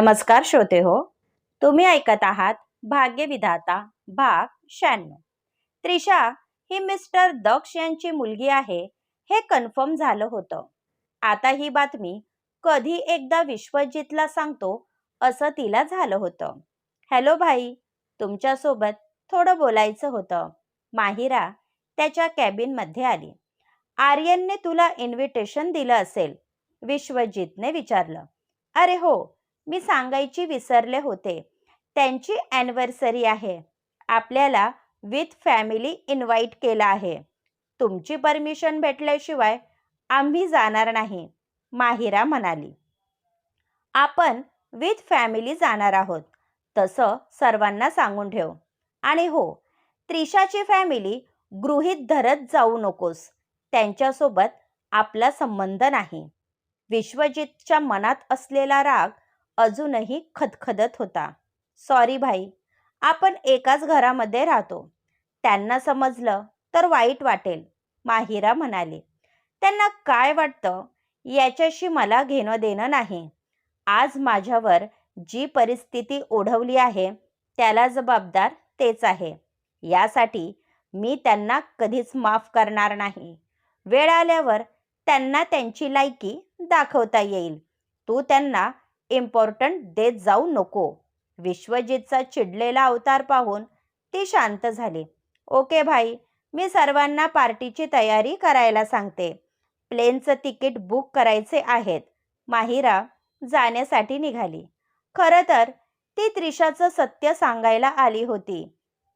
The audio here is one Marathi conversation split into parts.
नमस्कार श्रोते हो तुम्ही ऐकत आहात भाग्यविधाता भाग शहाण्णव. त्रिशा ही मिस्टर दक्ष यांची मुलगी आहे हे कन्फर्म झालं होतं. आता ही बातमी कधी एकदा विश्वजितला सांगतो असं तिला झालं होतं. हॅलो भाई तुमच्यासोबत थोडं बोलायचं होतं. माहिरा त्याच्या कॅबिनमध्ये आली. आर्यनने तुला इन्व्हिटेशन दिलं असेल विश्वजितने विचारलं. अरे हो मी सांगायची विसरले होते. त्यांची ॲनिव्हर्सरी आहे. आपल्याला विथ फॅमिली इन्व्हाइट केलं आहे. तुमची परमिशन भेटल्याशिवाय आम्ही जाणार नाही माहिरा म्हणाली. आपण विथ फॅमिली जाणार आहोत. तसं सर्वांना सांगून ठेव. आणि हो त्रिशाची फॅमिली गृहीत धरत जाऊ नकोस. त्यांच्यासोबत आपला संबंध नाही. विश्वजितच्या मनात असलेला राग अजूनही खदखदत होता. सॉरी भाई आपण एकाच घरामध्ये राहतो. त्यांना समजलं तर वाईट वाटेल माहिरा म्हणाली. त्यांना काय वाटतं? याच्याशी मला घेणं देणं नाही. आज माझ्यावर जी परिस्थिती ओढवली आहे त्याला जबाबदार तेच आहे. यासाठी मी त्यांना कधीच माफ करणार नाही. वेळ आल्यावर त्यांना त्यांची लायकी दाखवता येईल. तू त्यांना इम्पॉर्टंट देत जाऊ नको. विश्वजितचा चिडलेला अवतार पाहून ती शांत झाली. ओके भाई मी सर्वांना पार्टीची तयारी करायला सांगते. प्लेनचं तिकीट बुक करायचे आहेत. माहिरा जाण्यासाठी निघाली. खरं तर ती त्रिशाचं सत्य सांगायला आली होती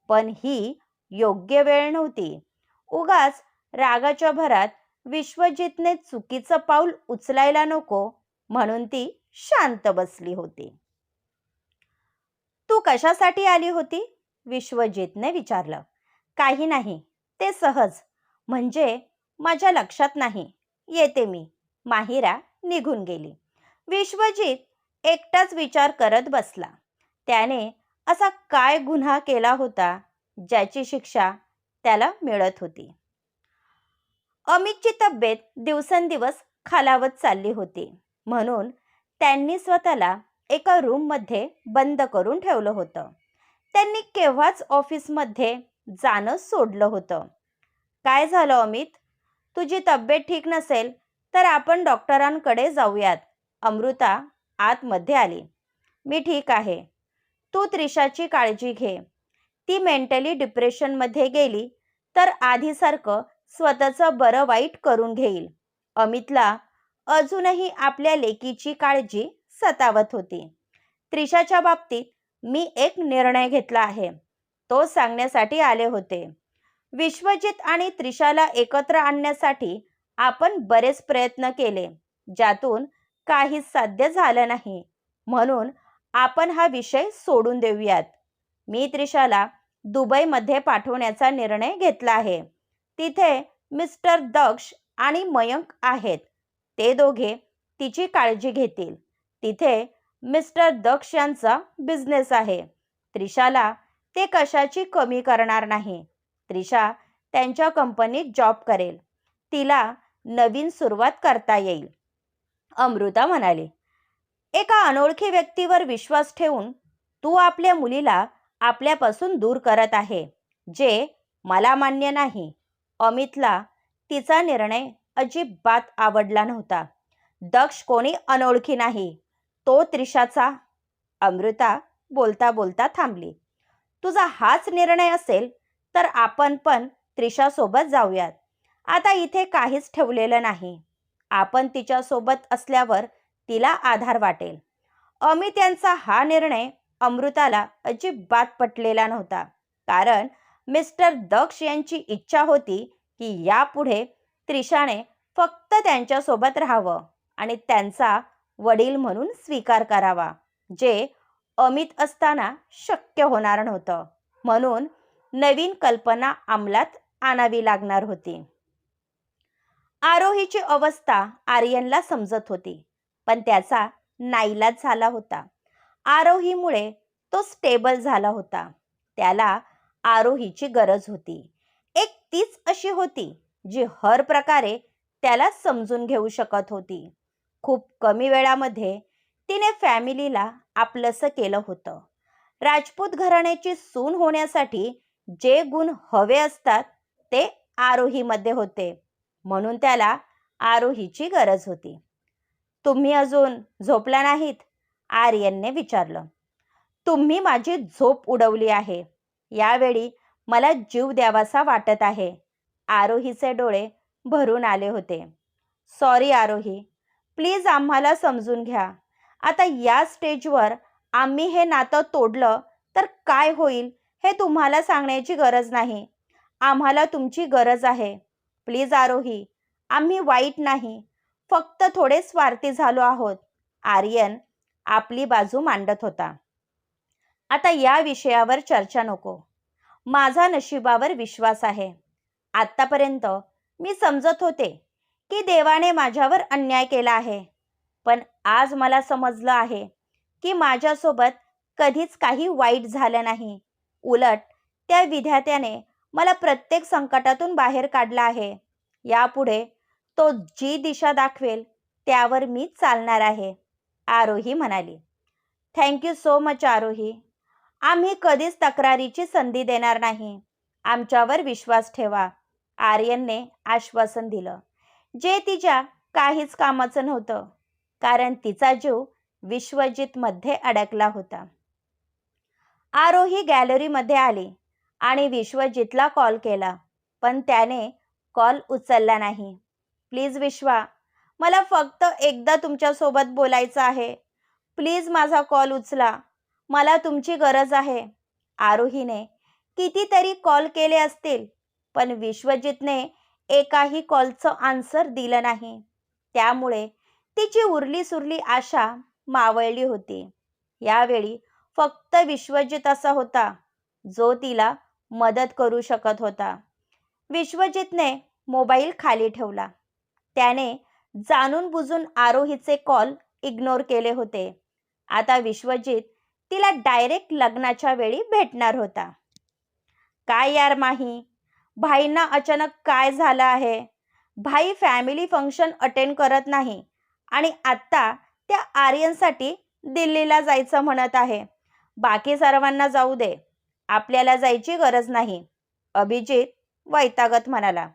पण ही योग्य वेळ नव्हती. उगाच रागाच्या भरात विश्वजितने चुकीचं पाऊल उचलायला नको म्हणून ती शांत बसली होती. तू कशासाठी आली होती? विश्वजितने विचारलं. काही नाही ते सहज. म्हणजे माझ्या लक्षात नाही. येते मी. माहिरा निघून गेली. विश्वजित एकटाच विचार करत बसला. त्याने असा काय गुन्हा केला होता ज्याची शिक्षा त्याला मिळत होती? अमितची तब्येत दिवसेंदिवस खालावत चालली होती. म्हणून त्यांनी स्वतःला एका रूममध्ये बंद करून ठेवलं होतं. त्यांनी केव्हाच ऑफिसमध्ये जाणं सोडलं होतं. काय झालं अमित? तुझी तब्येत ठीक नसेल तर आपण डॉक्टरांकडे जाऊयात. अमृता आतमध्ये आली. मी ठीक आहे. तू त्रिशाची काळजी घे. ती मेंटली डिप्रेशनमध्ये गेली तर आधीसारखं स्वतःचं बरं वाईट करून घेईल. अमितला अजूनही आपल्या लेकीची काळजी सतावत होती. त्रिशाच्या बाबतीत मी एक निर्णय घेतला आहे. तो सांगण्यासाठी आले होते. विश्वजित आणि त्रिशाला एकत्र आणण्यासाठी आपण बरेच प्रयत्न केले ज्यातून काहीच साध्य झालं नाही. म्हणून आपण हा विषय सोडून देऊयात. मी त्रिशाला दुबईमध्ये पाठवण्याचा निर्णय घेतला आहे. तिथे मिस्टर दक्ष आणि मयंक आहेत. ते दोघे तिची काळजी घेतील. तिथे मिस्टर दक्ष यांचा बिझनेस आहे. त्रिशाला ते कशाची कमी करणार नाही? त्रिशा त्यांच्या कंपनीत जॉब करेल. तिला नवीन सुरुवात करता येईल. अमृता म्हणाली एका अनोळखी व्यक्तीवर विश्वास ठेवून तू आपल्या मुलीला आपल्यापासून दूर करत आहे जे मला मान्य नाही. अमितला तिचा निर्णय अजिबात आवडला नव्हता. दक्ष कोणी अनोळखी नाही. तो त्रिशाचा अमृता बोलता बोलता थांबली. तुझा हाच निर्णय असेल तर आपण पण त्रिशासोबत जाऊयात. आता इथे काहीच ठेवलेलं नाही. आपण तिच्यासोबत असल्यावर तिला आधार वाटेल. अमित यांचा हा निर्णय अमृताला अजिबात पटलेला नव्हता. कारण मिस्टर दक्ष यांची इच्छा होती की यापुढे त्रिशाने फक्त त्यांच्यासोबत राहावं आणि त्यांचा वडील म्हणून स्वीकार करावा जे अमित असताना शक्य होणार नव्हतं. म्हणून नवीन कल्पना अंमलात आणावी लागणार होती. आरोहीची अवस्था आर्यनला समजत होती पण त्याचा नाईलाज झाला होता. आरोहीमुळे तो स्टेबल झाला होता. त्याला आरोहीची गरज होती. एक तीच अशी होती जी हर प्रकारे त्याला समजून घेऊ शकत होती. खूप कमी वेळामध्ये तिने फॅमिलीला आपलंसं केलं होतं. राजपूत घराण्याची सून होण्यासाठी जे गुण हवे असतात ते आरोहीमध्ये होते. म्हणून त्याला आरोहीची गरज होती. तुम्ही अजून झोपला नाहीत? आर्यनने विचारलं. तुम्ही माझी झोप उडवली आहे. यावेळी मला जीव द्यावासा वाटत आहे. आरोहीचे डोळे भरून आले होते. सॉरी आरोही प्लीज आम्हाला समजून घ्या. आता या स्टेजवर आम्ही हे नातं तोडलं तर काय होईल हे तुम्हाला सांगण्याची गरज नाही. आम्हाला तुमची गरज आहे. प्लीज आरोही आम्ही वाईट नाही. फक्त थोडे स्वार्थी झालो आहोत. आर्यन आपली बाजू मांडत होता. आता या विषयावर चर्चा नको. माझा नशिबावर विश्वास आहे. आत्तापर्यंत मी समजत होते की देवाने माझ्यावर अन्याय केला आहे. पण आज मला समजलं आहे की माझ्यासोबत कधीच काही वाईट झालं नाही. उलट त्या विधात्याने मला प्रत्येक संकटातून बाहेर काढला आहे. यापुढे तो जी दिशा दाखवेल त्यावर मी चालणार आहे आरोही म्हणाली. Thank you so much Aarohi. आम्ही कधीच तक्रारीची संधी देणार नाही. आमच्यावर विश्वास ठेवा. आर्यनने आश्वासन दिलं. जे तिच्या काहीच कामाचं नव्हतं कारण तिचा जीव विश्वजितमध्ये अडकला होता. आरोही गॅलरीमध्ये आली आणि विश्वजितला कॉल केला पण त्याने कॉल उचलला नाही. प्लीज विश्वा मला फक्त एकदा तुमच्यासोबत बोलायचं आहे. प्लीज माझा कॉल उचला. मला तुमची गरज आहे. आरोहीने कितीतरी कॉल केले असतील पण विश्वजितने एकाही कॉलचं आन्सर दिलं नाही. त्यामुळे तिची उरली सुरली आशा मावळली होती. यावेळी फक्त विश्वजित असा होता जो तिला मदत करू शकत होता. विश्वजितने मोबाईल खाली ठेवला. त्याने जाणून बुजून आरोहीचे कॉल इग्नोर केले होते. आता विश्वजित तिला डायरेक्ट लग्नाच्या वेळी भेटणार होता. काय यार माही भाईंना अचानक काय झालं आहे? भाई फॅमिली फंक्शन अटेंड करत नाही. आणि आत्ता त्या आर्यनसाठी दिल्लीला जायचं म्हणत आहे. बाकी सर्वांना जाऊ दे. आपल्याला जायची गरज नाही. अभिजित वैतागत म्हणाला.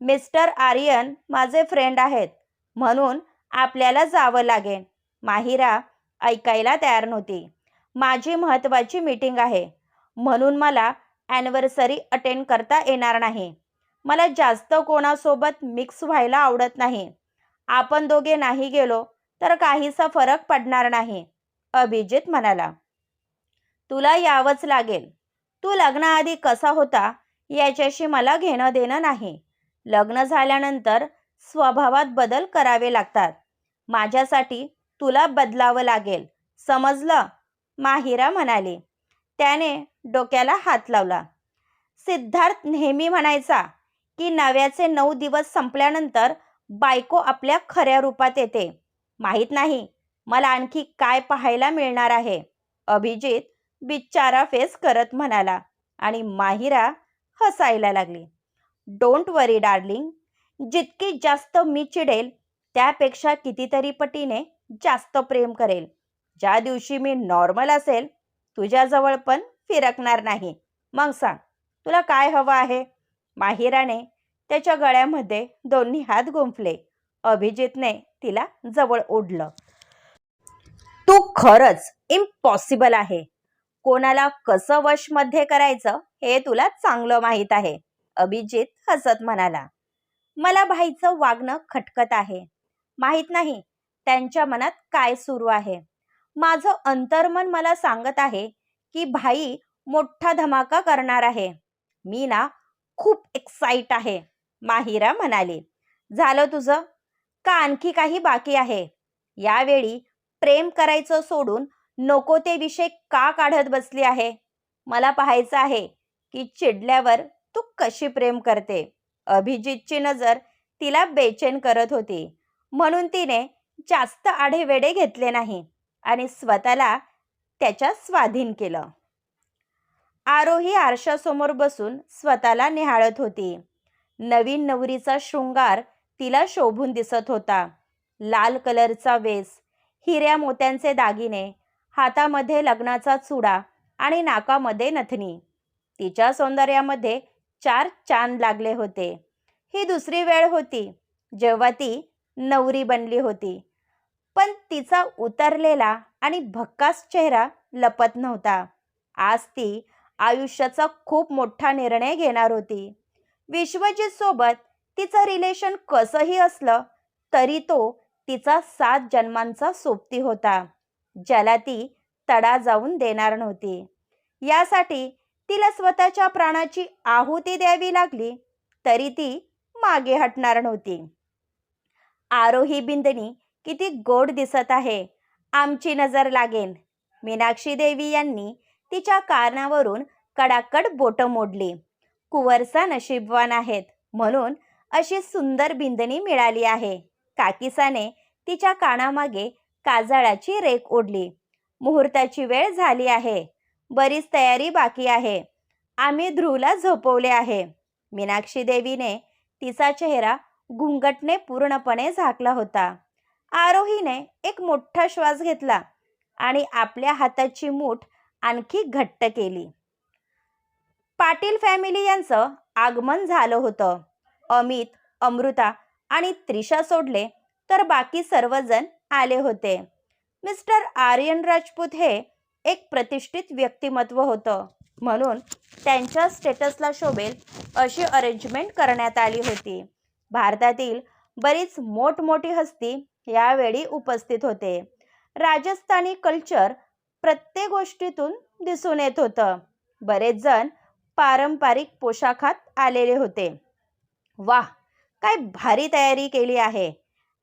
मिस्टर आर्यन माझे फ्रेंड आहेत. म्हणून आपल्याला जावं लागेल. माहिरा ऐकायला तयार नव्हती. माझी महत्त्वाची मीटिंग आहे. म्हणून मला ॲनिव्हर्सरी अटेंड करता येणार नाही. मला जास्त कोणासोबत मिक्स व्हायला आवडत नाही. आपण दोघे नाही गेलो तर काहीसा फरक पडणार नाही. अभिजित म्हणाला. तुला यावंच लागेल. तू लग्नाआधी कसा होता याच्याशी मला घेणं देणं नाही. लग्न झाल्यानंतर स्वभावात बदल करावे लागतात. माझ्यासाठी तुला बदलावं लागेल. समजलं? माहिरा म्हणाली. त्याने डोक्याला हात लावला. सिद्धार्थ नेहमी म्हणायचा की नव्याचे नऊ दिवस संपल्यानंतर बायको आपल्या खऱ्या रूपात येते. माहीत नाही मला आणखी काय पाहायला मिळणार आहे? अभिजित बिचारा फेस करत म्हणाला आणि माहिरा हसायला लागली. डोंट वरी डार्लिंग जितकी जास्त मी चिडेल त्यापेक्षा कितीतरी पटीने जास्त प्रेम करेल. ज्या दिवशी मी नॉर्मल असेल तुझ्याजवळ पण फिरकणार नाही. मग सांग तुला काय हवं आहे? माहिराने त्याच्या गळ्यामध्ये दोन्ही हात गुंफले. अभिजितने तिला जवळ ओढलं. तू खरंच इम्पॉसिबल आहे. कोणाला कसं वशमध्ये करायचं हे तुला चांगलं माहीत आहे. अभिजित हसत म्हणाला. मला भाईचं वागणं खटकत आहे. माहीत नाही त्यांच्या मनात काय सुरू आहे. माझं अंतर्मन मला सांगत आहे की भाई मोठा धमाका करणार आहे. मी ना खूप एक्साईट आहे माहिरा म्हणाली. झालं तुझं? का आणखी काही बाकी आहे? यावेळी प्रेम करायचं सोडून नको ते विषय का काढत बसली आहे? मला पाहायचं आहे की चिडल्यावर तू कशी प्रेम करते? अभिजितची नजर तिला बेचैन करत होती. म्हणून तिने जास्त आढेवेडे घेतले नाही. आणि स्वतःला त्याच्या स्वाधीन केलं. आरोही आरशासमोर बसून स्वतःला निहाळत होती. नवीन नवरीचा शृंगार तिला शोभून दिसत होता. लाल कलरचा वेस हिऱ्या मोत्यांचे दागिने हातामध्ये लग्नाचा चुडा आणि नाकामध्ये नथनी. तिच्या सौंदर्यामध्ये चार चांद लागले होते. ही दुसरी वेळ होती जेव्हा ती नवरी बनली होती. पण तिचा उतरलेला आणि भक्कास चेहरा लपत नव्हता. आज ती आयुष्याचा खूप मोठा निर्णय घेणार होती. विश्वजित सोबत तिचं रिलेशन कसंही असलं तरी तो तिचा सात जन्मांचा सोबती होता ज्याला ती तडा जाऊन देणार नव्हती. यासाठी तिला स्वतःच्या प्राणाची आहुती द्यावी लागली तरी ती मागे हटणार नव्हती. आरोही बिंदनी किती गोड दिसत आहे. आमची नजर लागेन. मीनाक्षी देवी यांनी तिच्या कानावरून कडाकड बोटं मोडली. कुवरसा नशीबवान आहेत. म्हणून अशी सुंदर बिंदणी मिळाली आहे. काकीसाने तिच्या कानामागे काजळाची रेख ओढली. मुहूर्ताची वेळ झाली आहे. बरीच तयारी बाकी आहे. आम्ही ध्रुवला झोपवले आहे. मीनाक्षी देवीने तिचा चेहरा घुंगटने पूर्णपणे झाकला होता. आरोहीने एक मोठा श्वास घेतला आणि आपल्या हाताची मूठ आणखी घट्ट केली. पाटील फॅमिली यांचं आगमन झालं होतं. अमित अमृता आणि त्रिशा सोडले तर बाकी सर्वजण आले होते. मिस्टर आर्यन राजपूत हे एक प्रतिष्ठित व्यक्तिमत्व होतं. म्हणून त्यांच्या स्टेटसला शोभेल अशी अरेंजमेंट करण्यात आली होती. भारतातील बरीच मोठमोठी हस्ती यावेळी उपस्थित होते. राजस्थानी कल्चर प्रत्येक गोष्टीतून दिसून येत होतं. बरेच जण पारंपरिक पोशाखात आलेले होते. वाह! काय भारी तयारी केली आहे.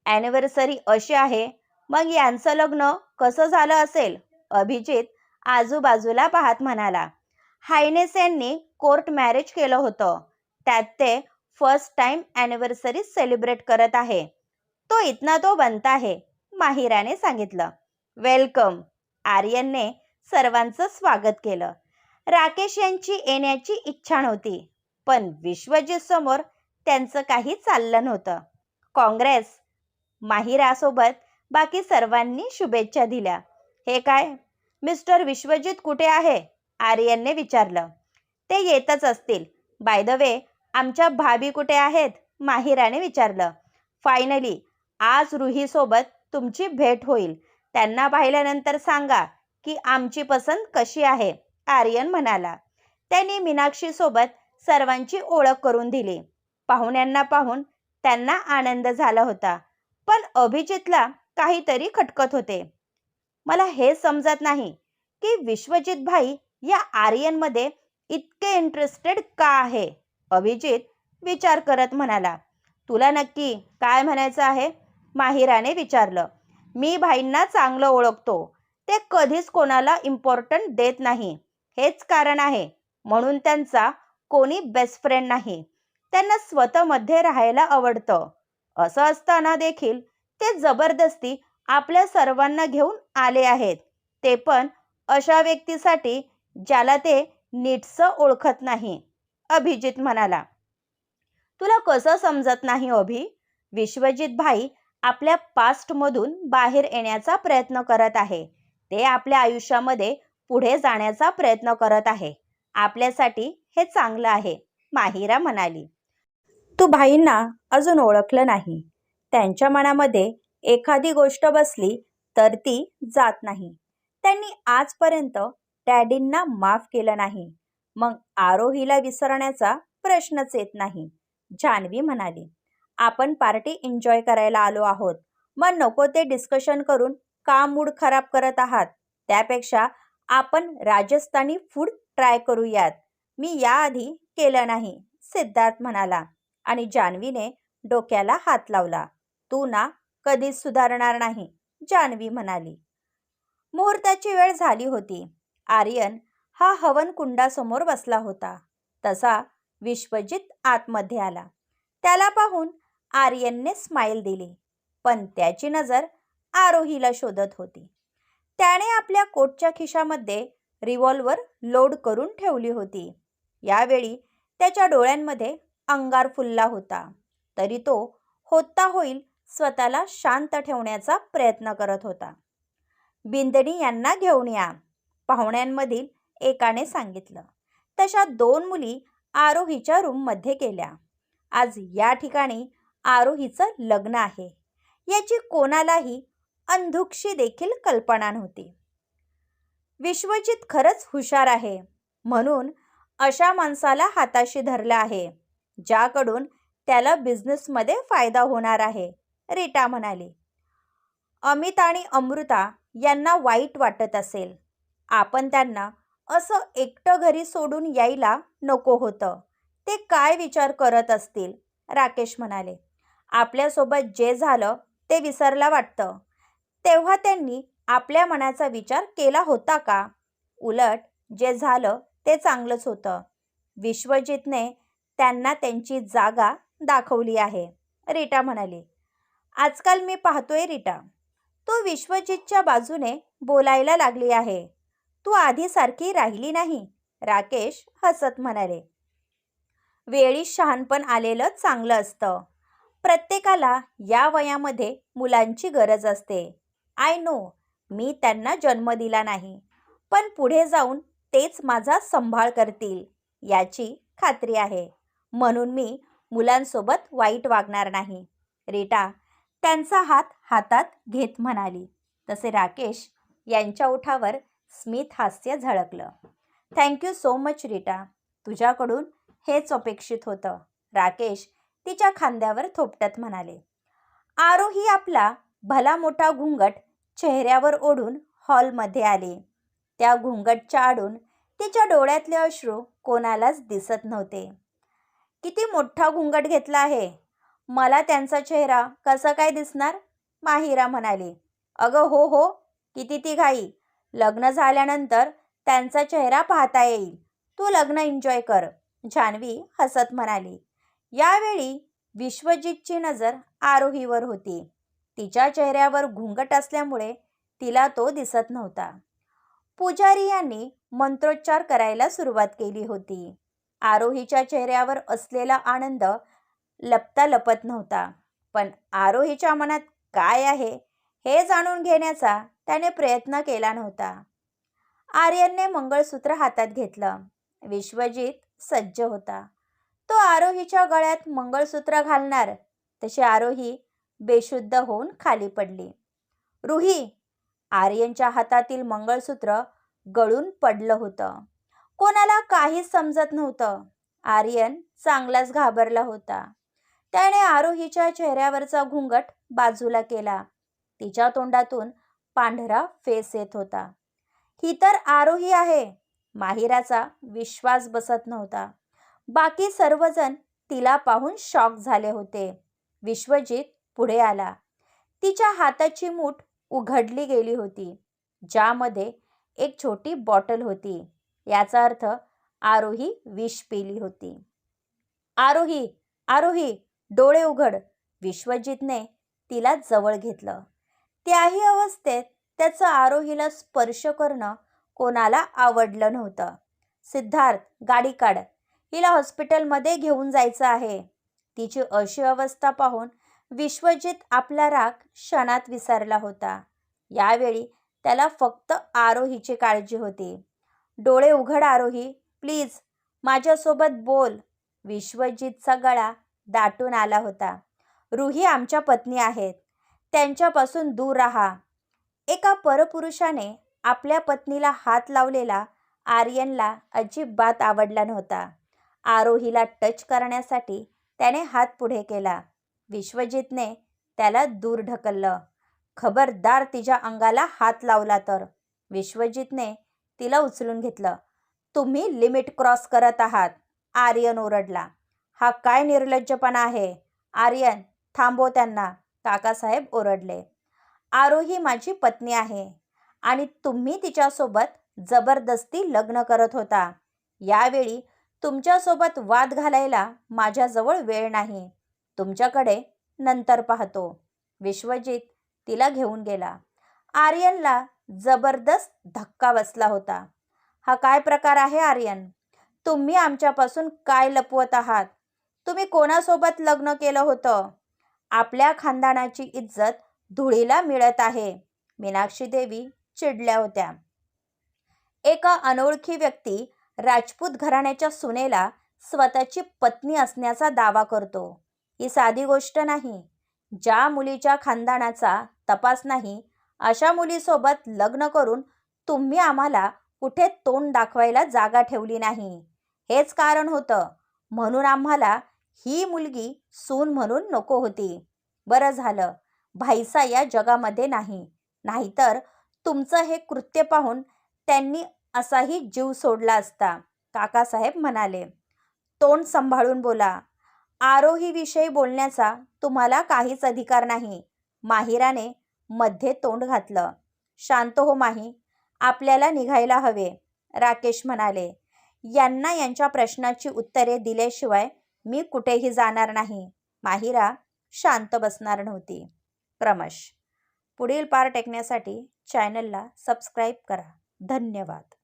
ॲनिव्हर्सरी अशी आहे. मग यांचं लग्न कसं झालं असेल? अभिजित आजूबाजूला पाहत म्हणाला. हायनेस यांनी कोर्ट मॅरेज केलं होतं. त्यात ते फर्स्ट टाइम ॲनिव्हर्सरी सेलिब्रेट करत आहे. तो इतना तो बनता है माहिराने सांगितलं. वेलकम आर्यनने सर्वांचं स्वागत केलं. राकेश यांची येण्याची इच्छा नव्हती पण विश्वजीत समोर त्यांचं काही चाललं नव्हतं. काँग्रेस माहिरासोबत बाकी सर्वांनी शुभेच्छा दिल्या. हे काय? मिस्टर विश्वजित कुठे आहे? आर्यनने विचारलं. ते येतच असतील. बाय द वे आमच्या भाभी कुठे आहेत? माहिराने विचारलं. फायनली आज रुहीसोबत तुमची भेट होईल. त्यांना पाहिल्यानंतर सांगा की आमची पसंत कशी आहे? आर्यन म्हणाला. त्यांनी मीनाक्षीसोबत सर्वांची ओळख करून दिली. पाहुण्यांना पाहून त्यांना आनंद झाला होता. पण अभिजितला काहीतरी खटकत होते. मला हे समजत नाही की विश्वजित भाई या आर्यनमध्ये इतके इंटरेस्टेड का आहे? अभिजित विचार करत म्हणाला. तुला नक्की काय म्हणायचं आहे? माहिराने विचारलं. मी भाईंना चांगलं ओळखतो. ते कधीच कोणाला इम्पॉर्टंट देत नाही. हेच कारण आहे. म्हणून त्यांचा कोणी बेस्ट फ्रेंड नाही. त्यांना स्वतःमध्ये राहायला आवडतं. असं असताना देखील ते जबरदस्ती आपल्या सर्वांना घेऊन आले आहेत. ते पण अशा व्यक्तीसाठी ज्याला ते नीटसं ओळखत नाही. अभिजित म्हणाला. तुला कसं समजत नाही अभि? विश्वजित भाई आपल्या पास्टमधून बाहेर येण्याचा प्रयत्न करत आहे. ते आपल्या आयुष्यामध्ये पुढे जाण्याचा प्रयत्न करत आहे. आपल्यासाठी हे चांगलं आहे माहिरा म्हणाली. तू भाईंना अजून ओळखलं नाही. त्यांच्या मनामध्ये एखादी गोष्ट बसली तर ती जात नाही. त्यांनी आजपर्यंत डॅडींना माफ केलं नाही. मग आरोहीला विसरण्याचा प्रश्नच येत नाही जान्हवी म्हणाली. आपण पार्टी एन्जॉय करायला आलो आहोत. मग नको ते डिस्कशन करून का मूड खराब करत आहात. त्यापेक्षा आपण राजस्थानी फूड ट्राय करूयात. मी याआधी केलं नाही सिद्धार्थ म्हणाला आणि जान्हवीने डोक्याला हात लावला. तू ना कधीच सुधारणार नाही जान्हवी म्हणाली. मुहूर्ताची वेळ झाली होती. आर्यन हा हवन कुंडासमोर बसला होता. तसा विश्वजित आतमध्ये आला. त्याला पाहून आर्यनने स्माईल दिली. पण त्याची नजर आरोहीला शोधत होती. त्याने आपल्या कोटच्या खिशामध्ये रिव्हॉल्वर लोड करून ठेवली होती. यावेळी त्याच्या डोळ्यांमध्ये अंगार फुलला होता. तरी तो होता होईल स्वतःला शांत ठेवण्याचा प्रयत्न करत होता. बिंदणी यांना घेऊन या पाहुण्यांमधील एकाने सांगितलं. तशा दोन मुली आरोहीच्या रूममध्ये गेल्या. आज या ठिकाणी आरोहीचं लग्न आहे. याची कोणालाही अंधुक्षी देखील कल्पना नव्हती. विश्वजित खरंच हुशार आहे. म्हणून अशा माणसाला हाताशी धरलं आहे ज्याकडून त्याला बिझनेसमध्ये फायदा होणार आहे रीटा म्हणाली. अमित आणि अमृता यांना वाईट वाटत असेल. आपण त्यांना असं एकटं घरी सोडून यायला नको होतं. ते काय विचार करत असतील? राकेश म्हणाले. आपल्यासोबत जे झालं ते विसरला वाटतं. तेव्हा त्यांनी आपल्या मनाचा विचार केला होता का? उलट जे झालं ते चांगलंच होतं. विश्वजितने त्यांना त्यांची जागा दाखवली आहे. रीटा म्हणाली आजकाल मी पाहतोय रीटा. तू विश्वजितच्या बाजूने बोलायला लागली आहे. तू आधीसारखी राहिली नाही. राकेश हसत म्हणाले वेळी शहाणपण आलेलं चांगलं असतं. प्रत्येकाला या वयामध्ये मुलांची गरज असते. आय नो मी त्यांना जन्म दिला नाही पण पुढे जाऊन तेच माझा सांभाळ करतील याची खात्री आहे. म्हणून मी मुलांसोबत वाईट वागणार नाही. रीटा त्यांचा हात हातात घेत म्हणाली. तसे राकेश यांच्या ओठावर स्मित हास्य झळकलं. Thank you so much Rita. तुझ्याकडून हेच अपेक्षित होतं. राकेश तिच्या खांद्यावर थोपटत म्हणाले. आरोही आपला भला मोठा घुंगट चेहऱ्यावर ओढून हॉलमध्ये आले. त्या घुंगटच्या आडून तिच्या डोळ्यातले अश्रू कोणालाच दिसत नव्हते. किती मोठा घुंगट घेतला आहे. मला त्यांचा चेहरा कसा काय दिसणार? माहिरा म्हणाली. अगं हो हो किती ती घाई. लग्न झाल्यानंतर त्यांचा चेहरा पाहता येईल. तू लग्न एन्जॉय कर. जान्हवी हसत म्हणाली. यावेळी विश्वजितची नजर आरोहीवर होती. तिच्या चेहऱ्यावर घुंगट असल्यामुळे तिला तो दिसत नव्हता. पुजारी यांनी मंत्रोच्चार करायला सुरुवात केली होती. आरोहीच्या चेहऱ्यावर असलेला आनंद लपता लपत नव्हता. पण आरोहीच्या मनात काय आहे हे जाणून घेण्याचा त्याने प्रयत्न केला नव्हता. आर्यनने मंगळसूत्र हातात घेतलं. विश्वजित सज्ज होता. तो आरोहीच्या गळ्यात मंगळसूत्र घालणार. तशी आरोही बेशुद्ध होऊन खाली पडली. रुही. आर्यनच्या हातातील मंगळसूत्र गळून पडलं होतं. कोणाला काहीच समजत नव्हतं. आर्यन चांगलाच घाबरला होता. त्याने आरोहीच्या चेहऱ्यावरचा घुंगट बाजूला केला. तिच्या तोंडातून पांढरा फेस येत होता. ही तर आरोही आहे. माहिराचा विश्वास बसत नव्हता. बाकी सर्वजण तिला पाहून शॉक झाले होते. विश्वजित पुढे आला. तिच्या हाताची मूठ उघडली गेली होती ज्यामध्ये एक छोटी बॉटल होती. याचा अर्थ आरोही विष पिली होती. आरोही आरोही डोळे उघड विश्वजितने तिला जवळ घेतलं. त्याही अवस्थेत त्याचं आरोहीला स्पर्श करणं कोणाला आवडलं नव्हतं. सिद्धार्थ गाडी काढ. हिला हॉस्पिटलमध्ये घेऊन जायचं आहे. तिची अशी अवस्था पाहून विश्वजित आपला राग क्षणात विसरला होता. यावेळी त्याला फक्त आरोहीची काळजी होती. डोळे उघड आरोही प्लीज माझ्यासोबत बोल. विश्वजितचा गळा दाटून आला होता. रुही आमच्या पत्नी आहेत. त्यांच्यापासून दूर राहा. एका परपुरुषाने आपल्या पत्नीला हात लावलेला आर्यनला अजिबात आवडला नव्हता. आरोहीला टच करण्यासाठी त्याने हात पुढे केला. विश्वजितने त्याला दूर ढकललं. खबरदार तिच्या अंगाला हात लावला तर. विश्वजितने तिला उचलून घेतलं. तुम्ही लिमिट क्रॉस करत आहात. आर्यन ओरडला. हा काय निर्लज्जपणा आहे? आर्यन थांबव त्यांना. काकासाहेब ओरडले. आरोही माझी पत्नी आहे आणि तुम्ही तिच्यासोबत जबरदस्ती लग्न करत होता. यावेळी तुमच्यासोबत वाद घालायला माझ्याजवळ वेळ नाही. तुमच्याकडे नंतर पाहतो. विश्वजित तिला घेऊन गेला. आर्यनला जबरदस्त धक्का बसला होता. हा काय प्रकार आहे आर्यन? तुम्ही आमच्यापासून काय लपवत आहात? तुम्ही कोणासोबत लग्न केलं होतं? आपल्या खानदानाची इज्जत धुळीला मिळत आहे. मीनाक्षी देवी चिडल्या होत्या. एका अनोळखी व्यक्ती राजपूत घराण्याच्या सुनेला स्वतःची पत्नी असण्याचा दावा करतो. ही साधी गोष्ट नाही. ज्या मुलीच्या खानदानाचा तपास नाही अशा मुलीसोबत लग्न करून तुम्ही आम्हाला कुठे तोंड दाखवायला जागा ठेवली नाही. हेच कारण होतं. म्हणून आम्हाला ही मुलगी सून म्हणून नको होती. बरं झालं. भाईसा या जगामध्ये नाही. नाहीतर तुमचं हे कृत्य पाहून त्यांनी असाही जीव सोडला असता. काकासाहेब म्हणाले तोंड सांभाळून बोला. आरोहीविषयी बोलण्याचा तुम्हाला काहीच अधिकार नाही. माहिराने मध्ये तोंड घातलं. शांत हो माही आपल्याला निघायला हवे. राकेश म्हणाले यांना यांच्या प्रश्नाची उत्तरे दिल्याशिवाय मी कुठेही जाणार नाही. माहिरा शांत बसणार नव्हती. क्रमश पुढील पार्ट ऐकण्यासाठी चॅनलला सबस्क्राईब करा. धन्यवाद.